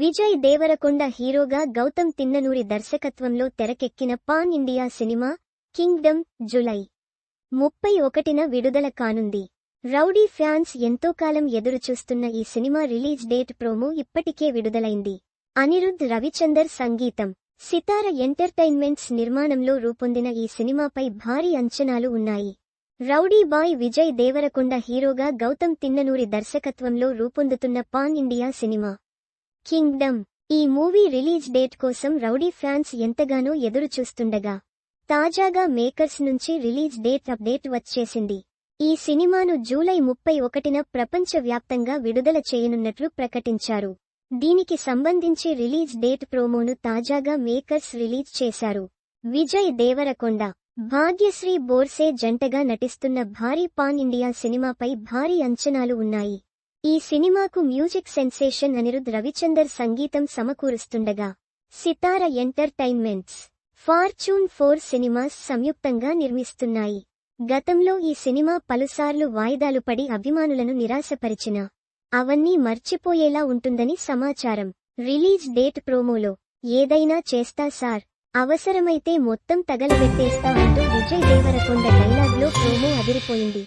విజయ్ దేవరకొండ హీరోగా గౌతమ్ తిన్ననూరి దర్శకత్వంలో తెరకెక్కిన pan India cinema Kingdom July ముప్పై ఒకటిన విడుదల కానుంది. రౌడీ ఫ్యాన్స్ ఎంతో కాలం ఎదురుచూస్తున్న ఈ సినిమా రిలీజ్ డేట్ ప్రోమో ఇప్పటికే విడుదలైంది. అనిరుద్ రవిచందర్ సంగీతం సితార ఎంటర్టైన్మెంట్స్ నిర్మాణంలో రూపొందిన ఈ సినిమాపై భారీ అంచనాలు ఉన్నాయి. రౌడీ బాయ్ విజయ్ దేవరకొండ హీరోగా గౌతమ్ తిన్ననూరి దర్శకత్వంలో రూపొందుతున్న పాన్ ఇండియా సినిమా. కింగ్డమ్. ఈ మూవీ రిలీజ్ డేట్ కోసం రౌడీ ఫ్యాన్స్ ఎంతగానో ఎదురుచూస్తుండగా తాజాగా మేకర్స్ నుంచి రిలీజ్ డేట్ అప్డేట్ వచ్చేసింది. ఈ సినిమాను జూలై ముప్పై ఒకటిన ప్రపంచవ్యాప్తంగా విడుదల చేయనున్నట్లు ప్రకటించారు. దీనికి సంబంధించి రిలీజ్ డేట్ ప్రోమోను తాజాగా మేకర్స్ రిలీజ్ చేశారు. విజయ్ దేవరకొండ. భాగ్యశ్రీ బోర్సే జంటగా నటిస్తున్న భారీ పాన్ ఇండియా సినిమాపై భారీ అంచనాలు ఉన్నాయి. ఈ సినిమాకు మ్యూజిక్ సెన్సేషన్ అనిరుద్ రవిచందర్ సంగీతం సమకూరుస్తుండగా Sithara entertainments Fortune Four cinemas సంయుక్తంగా నిర్మిస్తున్నాయి. గతంలో ఈ సినిమా పలుసార్లు వాయిదాలు పడి అభిమానులను నిరాశపరిచిన అవన్నీ మర్చిపోయేలా ఉంటుందని సమాచారం. రిలీజ్ డేట్ ప్రోమోలో ఏదైనా చేస్తా సార్ అవసరమైతే మొత్తం తగలబెట్టేస్తా అంటూ విజయ్ దేవరకొండ డైలాగ్లో ప్రోమో అదిరిపోయింది.